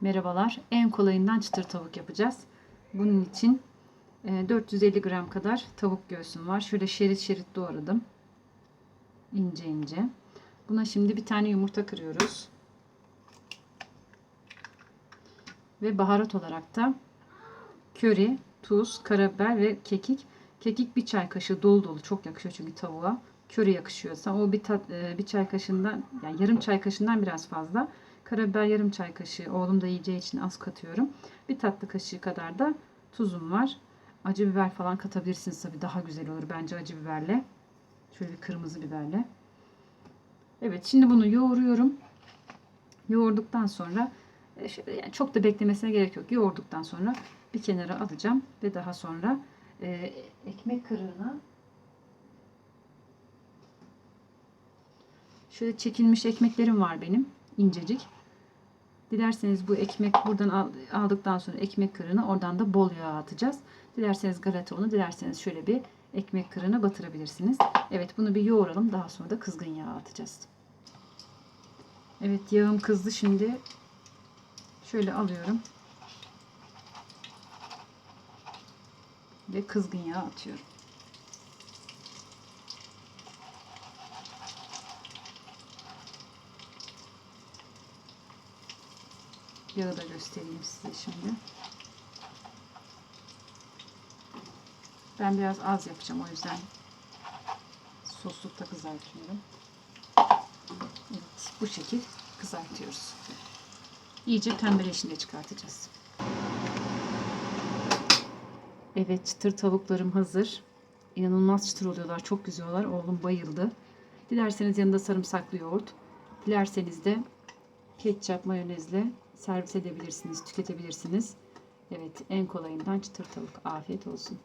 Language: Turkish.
Merhabalar. En kolayından çıtır tavuk yapacağız. Bunun için e, 450 gram kadar tavuk göğsüm var. Şöyle şerit şerit doğradım. İnce ince. Buna şimdi bir tane yumurta kırıyoruz. Ve baharat olarak da köri, tuz, karabiber ve kekik. Kekik bir çay kaşığı dolu dolu çok yakışıyor çünkü tavuğa. Köri yakışıyorsa o bir, tat, e, bir çay kaşığından yani yarım çay kaşığından biraz fazla. Karabiber yarım çay kaşığı. Oğlum da yiyeceği için az katıyorum. Bir tatlı kaşığı kadar da tuzum var. Acı biber falan katabilirsiniz tabii daha güzel olur bence acı biberle. Şöyle bir kırmızı biberle. Evet şimdi bunu yoğuruyorum. Yoğurduktan sonra e, şöyle yani çok da beklemesine gerek yok. Yoğurduktan sonra bir kenara alacağım ve daha sonra e, ekmek kırığına şöyle çekilmiş ekmeklerim var benim incecik. Dilerseniz bu ekmek buradan al- aldıktan sonra ekmek kırığına oradan da bol yağ atacağız. Dilerseniz galeta unu, dilerseniz şöyle bir ekmek kırığına batırabilirsiniz. Evet bunu bir yoğuralım. Daha sonra da kızgın yağ atacağız. Evet yağım kızdı şimdi. Şöyle alıyorum. Ve kızgın yağ atıyorum. Yağı da göstereyim size şimdi. Ben biraz az yapacağım o yüzden soslukta kızartıyorum. Evet bu şekil kızartıyoruz. İyice pembeleşince çıkartacağız. Evet çıtır tavuklarım hazır. İnanılmaz çıtır oluyorlar. Çok güzel oluyorlar. Oğlum bayıldı. Dilerseniz yanında sarımsaklı yoğurt. Dilerseniz de ketçap, mayonezle servis edebilirsiniz, tüketebilirsiniz. Evet en kolayından çıtır tavuk. Afiyet olsun.